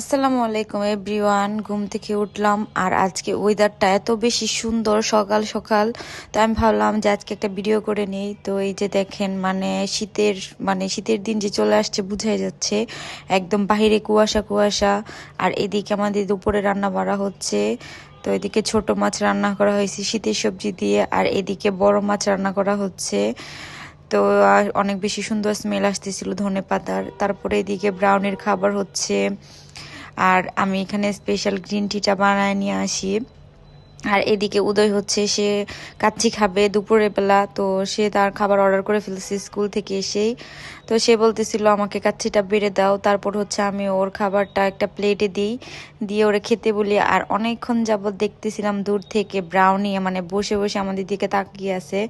আসসালামু আলাইকুম এভরিওয়ান ঘুম থেকে উঠলাম, আর আজকে ওয়েদারটা এত বেশি সুন্দর সকাল সকাল। তো আমি ভাবলাম যে আজকে একটা ভিডিও করে নিই। তো এই যে দেখেন মানে শীতের মানে শীতের দিন যে চলে আসছে, বুঝাই যাচ্ছে। একদম বাহিরে কুয়াশা কুয়াশা। আর এদিকে আমাদের দুপুরে রান্না বাড়া হচ্ছে। তো এদিকে ছোট মাছ রান্না করা হয়েছে শীতের সবজি দিয়ে, আর এদিকে বড় মাছ রান্না করা হচ্ছে। তো অনেক বেশি সুন্দর স্মেল আসতেছিল ধনে পাতার তারপরে এদিকে ব্রাউনের খাবার হচ্ছে। আর আমি এখানে স্পেশাল গ্রিন টিটা বানায় নিয়ে আসি। আর এদিকে উদয় হচ্ছে, সে কাচ্চি খাবে দুপুরের বেলা তো সে তার খাবার অর্ডার করে ফেলছে স্কুল থেকে এসেই। তো সে বলতেছিল, আমাকে কাচ্চিটা বেড়ে দাও। তারপর হচ্ছে আমি ওর খাবারটা একটা প্লেটে দিই, দিয়ে ওরা খেতে বলি। আর অনেকক্ষণ যাবৎ দেখতেছিলাম দূর থেকে ব্রাউনি মানে বসে বসে আমাদের দিকে তাকিয়ে আছে।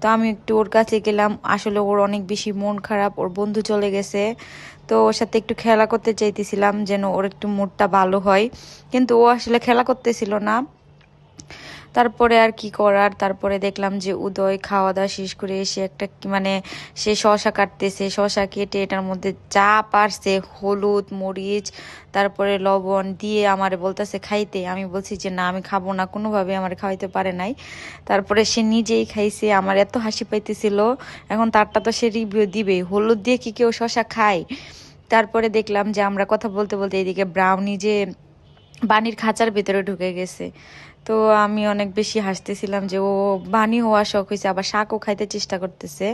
তো আমি একটু ওর কাছে গেলাম, আসলে ওর অনেক বেশি মন খারাপ, ওর বন্ধু চলে গেছে। তো ওর সাথে একটু খেলা করতে চাইতেছিলাম, যেন ওর একটু মুডটা ভালো হয়। কিন্তু ও আসলে খেলা করতেছিল না। তারপরে আর কি করার? তারপরে দেখলাম যে উদয় খাওয়া দাওয়া শেষ করে এসে একটা মানে সে শশা কাটতেছে, শশা কেটে এটার মধ্যে যা পারছে, হলুদ, মরিচ, তারপরে লবণ দিয়ে আমার বলতেছে, খাইতে। আমি বলছি যে, না, আমি খাব না। কোনোভাবে আমার খাওয়াইতে পারে নাই। তারপরে সে নিজেই খাইছে, আমার এত হাসি পাইতেছিল। এখন তারটা তো সে রিভিউ দিবে হলুদ দিয়ে কি কেউ শশা খায়? তারপরে দেখলাম যে আমরা কথা বলতে বলতে এদিকে ব্রাউনি যে বানির খাঁচার ভেতরে ঢুকে গেছে। তো আমি অনেক বেশি হাসতেছিলাম যে, ও বানি হওয়া শখ হয়েছে, আবার শাকও খাইতে চেষ্টা করতেছে।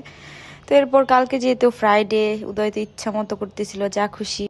তো এরপর কালকে যেহেতু ফ্রাইডে উদয় তো ইচ্ছা মতো করতেছিল, যা খুশি।